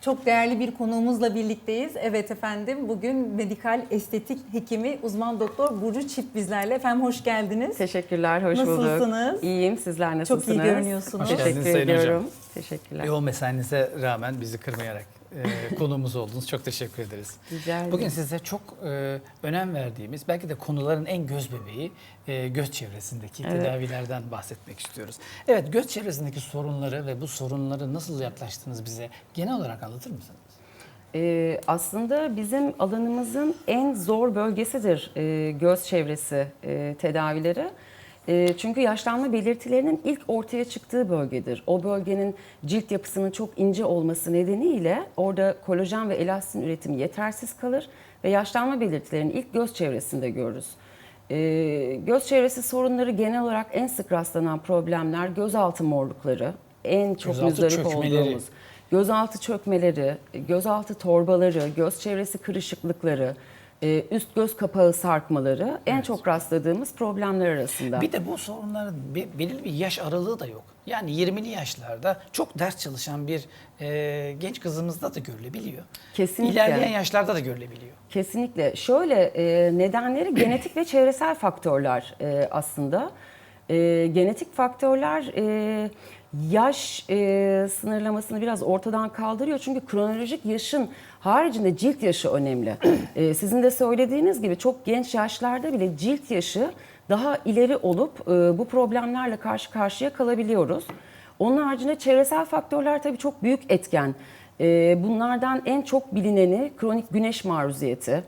Çok değerli bir konuğumuzla birlikteyiz. Evet efendim bugün medikal estetik hekimi uzman doktor Burcu Çift bizlerle. Efendim hoş geldiniz. Teşekkürler, hoş bulduk. Nasılsınız? İyiyim, sizler nasılsınız? Çok iyi görünüyorsunuz. Hoş geldiniz Teşekkür Sayın ediyorum. Teşekkürler. Yoğun mesainize rağmen bizi kırmayarak e, konuğumuz oldunuz. Çok teşekkür ederiz. Rica ederim. Bugün size çok e, önem verdiğimiz, belki de konuların en göz bebeği e, göz çevresindeki Evet. tedavilerden bahsetmek istiyoruz. Evet, göz çevresindeki sorunları ve bu sorunları nasıl yaklaştınız bize genel olarak anlatır mısınız? Ee, aslında bizim alanımızın en zor bölgesidir e, göz çevresi e, tedavileri. E, çünkü yaşlanma belirtilerinin ilk ortaya çıktığı bölgedir. O bölgenin cilt yapısının çok ince olması nedeniyle orada kolajen ve elastin üretimi yetersiz kalır ve yaşlanma belirtilerini ilk göz çevresinde görürüz. E, göz çevresi sorunları genel olarak en sık rastlanan problemler gözaltı morlukları, en çok Gözaltı müzdarip çökmeleri. olduğumuz gözaltı çökmeleri, gözaltı torbaları, göz çevresi kırışıklıkları, e, üst göz kapağı sarkmaları en çok rastladığımız problemler arasında. Bir de bu sorunların belirli bir yaş aralığı da yok. Yani 20'li yaşlarda çok ders çalışan bir e, genç kızımızda da görülebiliyor. Kesinlikle. İlerleyen yaşlarda da görülebiliyor. Kesinlikle. Şöyle e, nedenleri genetik ve çevresel faktörler e, aslında. E, genetik faktörler e, yaş e, sınırlamasını biraz ortadan kaldırıyor. Çünkü kronolojik yaşın haricinde cilt yaşı önemli. E, sizin de söylediğiniz gibi çok genç yaşlarda bile cilt yaşı daha ileri olup e, bu problemlerle karşı karşıya kalabiliyoruz. Onun haricinde çevresel faktörler tabii çok büyük etken. Ee, Bunlardan en çok bilineni kronik güneş maruziyeti,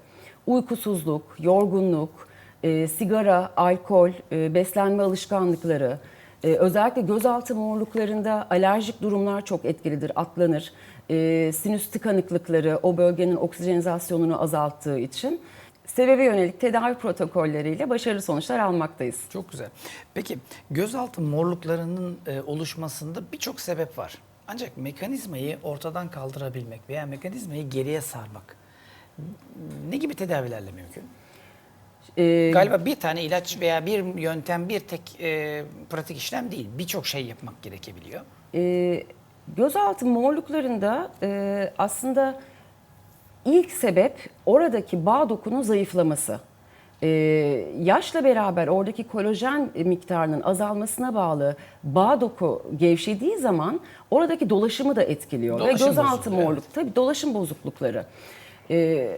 uykusuzluk, yorgunluk, e, sigara, alkol, e, beslenme alışkanlıkları, e, özellikle gözaltı morluklarında alerjik durumlar çok etkilidir, atlanır. E, Sinüs tıkanıklıkları o bölgenin oksijenizasyonunu azalttığı için sebebe yönelik tedavi protokolleriyle başarılı sonuçlar almaktayız. Çok güzel. Peki gözaltı morluklarının e, oluşmasında birçok sebep var. Ancak mekanizmayı ortadan kaldırabilmek veya mekanizmayı geriye sarmak ne gibi tedavilerle mümkün? Ee, Galiba bir tane ilaç veya bir yöntem, bir tek e, pratik işlem değil. Birçok şey yapmak gerekebiliyor. E, gözaltı morluklarında e, aslında ilk sebep oradaki bağ dokunun zayıflaması. E, yaşla beraber oradaki kolajen miktarının azalmasına bağlı bağ doku gevşediği zaman oradaki dolaşımı da etkiliyor. Dolaşım Ve gözaltı morluk, tabii dolaşım bozuklukları. E,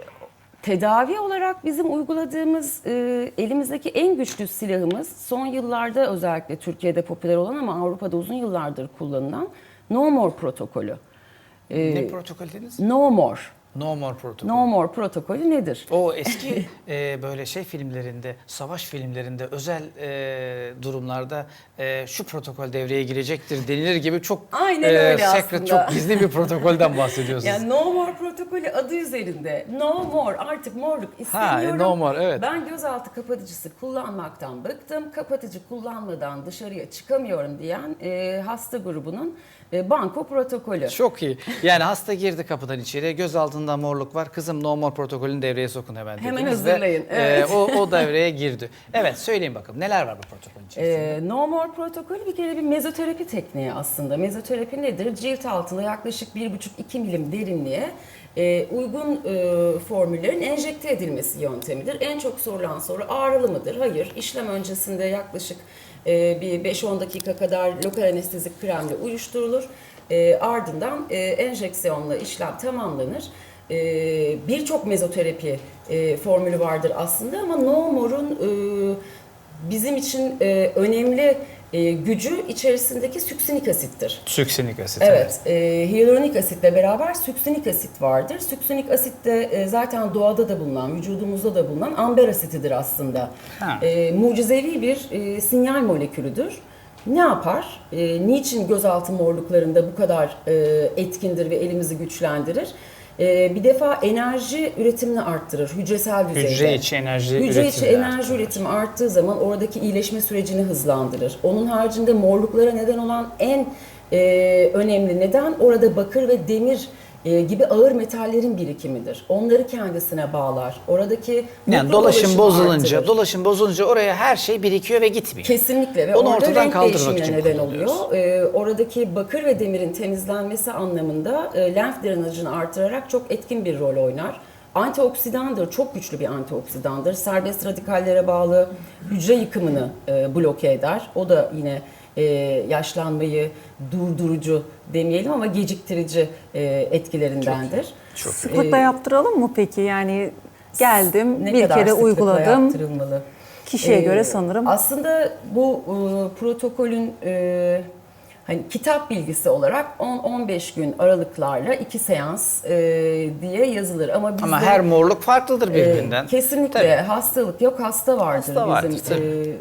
Tedavi olarak bizim uyguladığımız e, elimizdeki en güçlü silahımız son yıllarda özellikle Türkiye'de popüler olan ama Avrupa'da uzun yıllardır kullanılan No More protokolü. Ne protokol dediniz? no More. No more protokol. No More protokolü nedir? O eski e, böyle şey filmlerinde, savaş filmlerinde, özel e, durumlarda e, şu protokol devreye girecektir denilir gibi çok Aynen öyle secret, aslında. çok gizli bir protokolden bahsediyorsunuz. Yani No More protokolü adı üzerinde. No More artık morluk istemiyorum. no more, evet. Ben gözaltı kapatıcısı kullanmaktan bıktım. Kapatıcı kullanmadan dışarıya çıkamıyorum diyen e, hasta grubunun e, banko protokolü. Çok iyi. Yani hasta girdi kapıdan içeri, göz altında morluk var. Kızım no more protokolünü devreye sokun hemen dediniz. Hemen ve, hazırlayın, e, evet. o, o devreye girdi. Evet söyleyin bakalım neler var bu protokolün içerisinde? Ee, no More protokolü bir kere bir mezoterapi tekniği aslında. Mezoterapi nedir? Cilt altında yaklaşık 1,5-2 milim derinliğe e, uygun e, formüllerin enjekte edilmesi yöntemidir. En çok sorulan soru ağrılı mıdır? Hayır. İşlem öncesinde yaklaşık e, bir 5-10 dakika kadar lokal anestezik kremle uyuşturulur. E, ardından e, enjeksiyonla işlem tamamlanır. E, Birçok mezoterapi e, formülü vardır aslında ama No More'un e, bizim için e, önemli e, gücü içerisindeki süksinik asittir. Süksinik asit. Evet, e, hyaluronik asitle beraber süksinik asit vardır. Süksinik asit de e, zaten doğada da bulunan, vücudumuzda da bulunan amber asitidir aslında. Ha. E, mucizevi bir e, sinyal molekülüdür. Ne yapar? E, niçin gözaltı morluklarında bu kadar e, etkindir ve elimizi güçlendirir? E, bir defa enerji üretimini arttırır hücresel düzeyde. Hücre içi enerji Hücre üretimi içi enerji arttırır. üretimi arttığı zaman oradaki iyileşme sürecini hızlandırır. Onun haricinde morluklara neden olan en e, önemli neden orada bakır ve demir e, gibi ağır metallerin birikimidir. Onları kendisine bağlar. Oradaki Yani dolaşım bozulunca, artırır. dolaşım bozulunca oraya her şey birikiyor ve gitmiyor. Kesinlikle ve Onu orada ortadan renk kaldırmak için neden oluyor. Ee, oradaki bakır ve demirin temizlenmesi anlamında e, lenf drenajını artırarak çok etkin bir rol oynar. Antioksidandır, çok güçlü bir antioksidandır. Serbest radikallere bağlı hücre yıkımını e, bloke eder. O da yine e, yaşlanmayı durdurucu demeyelim ama geciktirici e, etkilerindendir. Çok iyi. Sıklıkla yaptıralım mı peki? Yani geldim, Ne bir kadar kere uyguladım. yaptırılmalı? Kişiye Ee, göre sanırım. Aslında bu e, protokolün e, hani kitap bilgisi olarak 10-15 gün aralıklarla iki seans e, diye yazılır. Ama bizde Ama her morluk farklıdır e, birbirinden. kesinlikle Tabii. hastalık yok hasta vardır Hasta vardır, bizim tabii. e,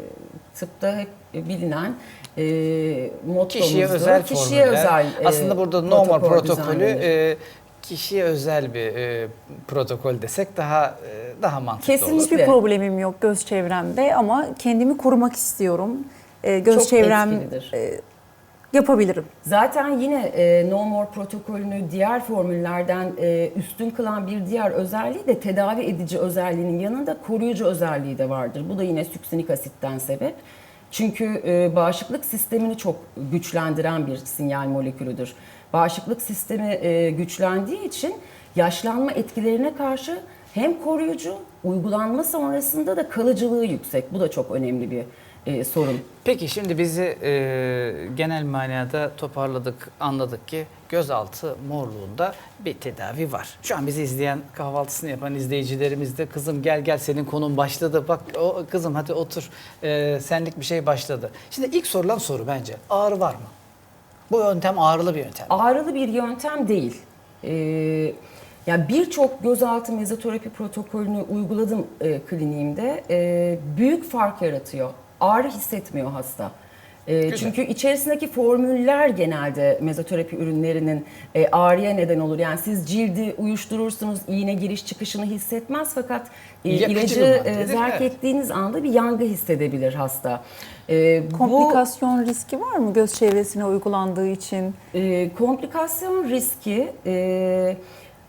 tıpta hep bilinen e. Kişiye özel Kişiye formüller. özel e, Aslında burada normal protokol protokolü e, kişiye özel bir e, protokol desek daha e, daha mantıklı Kesinlikle. olur. Hiçbir problemim yok göz çevremde ama kendimi korumak istiyorum. Ee, göz Çok çevrem etkilidir. e, yapabilirim. Zaten yine e, No More protokolünü diğer formüllerden e, üstün kılan bir diğer özelliği de tedavi edici özelliğinin yanında koruyucu özelliği de vardır. Bu da yine süksinik asitten sebep. Çünkü e, bağışıklık sistemini çok güçlendiren bir sinyal molekülüdür. Bağışıklık sistemi e, güçlendiği için yaşlanma etkilerine karşı hem koruyucu, uygulanma sonrasında da kalıcılığı yüksek. Bu da çok önemli bir e, sorun. Peki şimdi bizi e, genel manada toparladık, anladık ki gözaltı morluğunda bir tedavi var. Şu an bizi izleyen, kahvaltısını yapan izleyicilerimiz de kızım gel gel senin konun başladı. Bak o kızım hadi otur e, senlik bir şey başladı. Şimdi ilk sorulan soru bence ağrı var mı? Bu yöntem ağrılı bir yöntem. ağrılı bir yöntem değil. Ee, yani birçok gözaltı mezoterapi protokolünü uyguladım e, kliniğimde. Ee, büyük fark yaratıyor. Ağrı hissetmiyor hasta. Güzel. çünkü içerisindeki formüller genelde mezoterapi ürünlerinin e, ağrıya neden olur. Yani siz cildi uyuşturursunuz, iğne giriş çıkışını hissetmez fakat e, Yakıcı ilacı e, zerk evet. ettiğiniz anda bir yangı hissedebilir hasta. Ee, bu- Komplikasyon riski var mı göz çevresine uygulandığı için? e, komplikasyon riski e,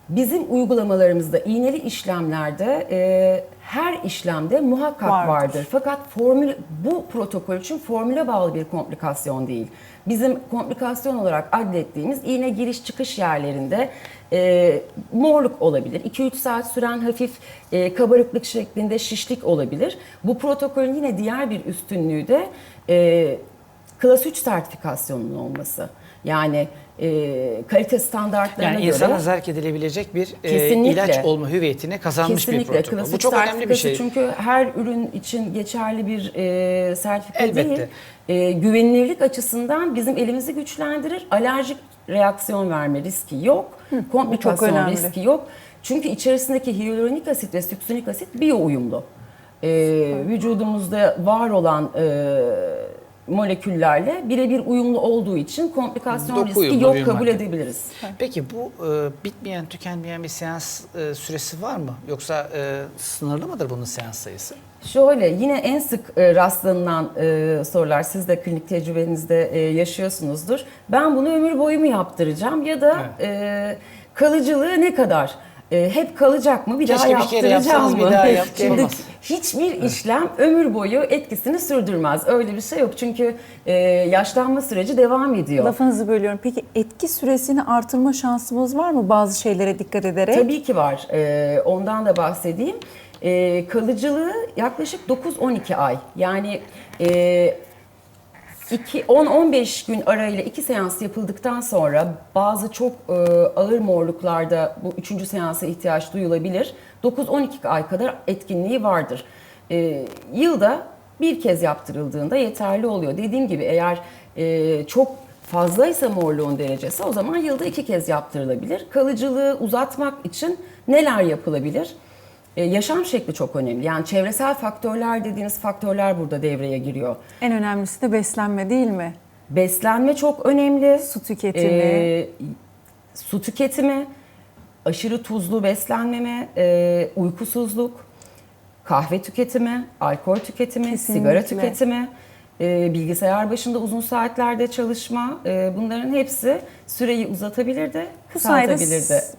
bizim uygulamalarımızda iğneli işlemlerde e, her işlemde muhakkak Vardır. vardır. Fakat formül bu protokol için formüle bağlı bir komplikasyon değil. Bizim komplikasyon olarak adlettiğimiz iğne giriş çıkış yerlerinde e, morluk olabilir. 2-3 saat süren hafif e, kabarıklık şeklinde şişlik olabilir. Bu protokolün yine diğer bir üstünlüğü de e, Klas 3 sertifikasyonunun olması. Yani e, kalite standartlarına Yani göre insana zerk edilebilecek bir e, ilaç olma hüviyetini kazanmış kesinlikle bir protokol. Bu 3 çok önemli bir şey. Çünkü her ürün için geçerli bir e, sertifika Elbette. değil. E, güvenilirlik açısından bizim elimizi güçlendirir. Alerjik reaksiyon verme riski yok. Komplikasyon önemli. riski yok. Çünkü içerisindeki hyaluronik asit ve süksinik asit biyo uyumlu. E, vücudumuzda var olan e, moleküllerle birebir uyumlu olduğu için komplikasyon Doku riski yok kabul madde. edebiliriz. Peki bu e, bitmeyen, tükenmeyen bir seans e, süresi var mı? Yoksa e, sınırlı mıdır bunun seans sayısı? Şöyle yine en sık e, rastlanılan e, sorular siz de klinik tecrübenizde e, yaşıyorsunuzdur. Ben bunu ömür boyu mu yaptıracağım ya da e, kalıcılığı ne kadar? E, hep kalacak mı? Bir Keşke daha bir kere yaptıracağım yapsanız mı? bir daha yap- Şimdi olmaz. hiçbir işlem ömür boyu etkisini sürdürmez. Öyle bir şey yok. Çünkü e, yaşlanma süreci devam ediyor. Lafınızı bölüyorum. Peki etki süresini artırma şansımız var mı bazı şeylere dikkat ederek? Tabii ki var. Ee, ondan da bahsedeyim. Ee, kalıcılığı yaklaşık 9-12 ay. Yani e, 10-15 gün arayla iki seans yapıldıktan sonra bazı çok e, ağır morluklarda bu üçüncü seansa ihtiyaç duyulabilir. 9-12 ay kadar etkinliği vardır. E, yılda bir kez yaptırıldığında yeterli oluyor. Dediğim gibi eğer e, çok fazlaysa morluğun derecesi o zaman yılda iki kez yaptırılabilir. Kalıcılığı uzatmak için neler yapılabilir? E, yaşam şekli çok önemli. Yani çevresel faktörler dediğiniz faktörler burada devreye giriyor. En önemlisi de beslenme değil mi? Beslenme çok önemli. Su tüketimi. Ee, su tüketimi, aşırı tuzlu beslenmeme, e, uykusuzluk, kahve tüketimi, alkol tüketimi, Kesinlikle. sigara tüketimi, e, bilgisayar başında uzun saatlerde çalışma e, bunların hepsi süreyi uzatabilir de Bu sayede,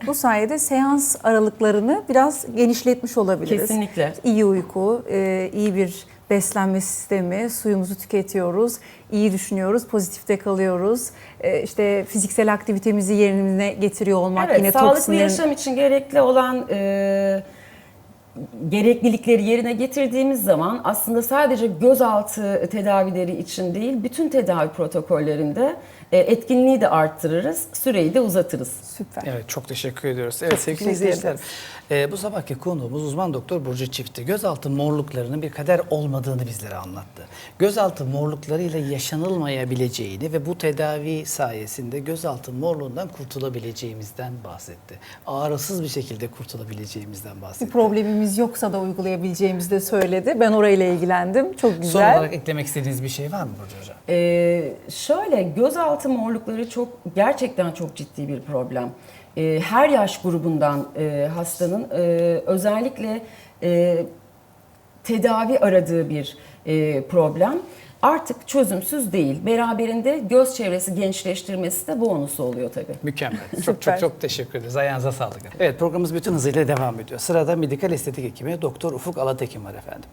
bu sayede seans aralıklarını biraz genişletmiş olabiliriz. Kesinlikle. İyi uyku, e, iyi bir beslenme sistemi, suyumuzu tüketiyoruz, iyi düşünüyoruz, pozitifte kalıyoruz. E, işte fiziksel aktivitemizi yerine getiriyor olmak Evet, yine sağlıklı toksinlerin yaşam için gerekli olan e, gereklilikleri yerine getirdiğimiz zaman aslında sadece gözaltı tedavileri için değil, bütün tedavi protokollerinde e, etkinliği de arttırırız, süreyi de uzatırız. süper. Evet çok teşekkür ediyoruz. Evet sevgili izleyiciler e, bu sabahki konuğumuz uzman doktor Burcu Çift'i gözaltı morluklarının bir kader olmadığını bizlere anlattı. Gözaltı morluklarıyla yaşanılmayabileceğini ve bu tedavi sayesinde gözaltı morluğundan kurtulabileceğimizden bahsetti. Ağrısız bir şekilde kurtulabileceğimizden Bir bahsetti. Problemimiz yoksa da uygulayabileceğimizi de söyledi. Ben orayla ilgilendim. Çok Son güzel. olarak eklemek istediğiniz bir şey var mı Burcu Hocam? Ee, şöyle gözaltı morlukları çok gerçekten çok ciddi bir problem. Ee, her yaş grubundan e, hastanın e, özellikle e, tedavi aradığı bir e, problem. Artık çözümsüz değil. Beraberinde göz çevresi gençleştirmesi de bonusu oluyor tabii. Mükemmel. Çok çok çok teşekkür ederiz. Ayağınıza sağlık. Evet programımız bütün hızıyla devam ediyor. Sırada medikal estetik hekimi Doktor Ufuk Alatekin var efendim.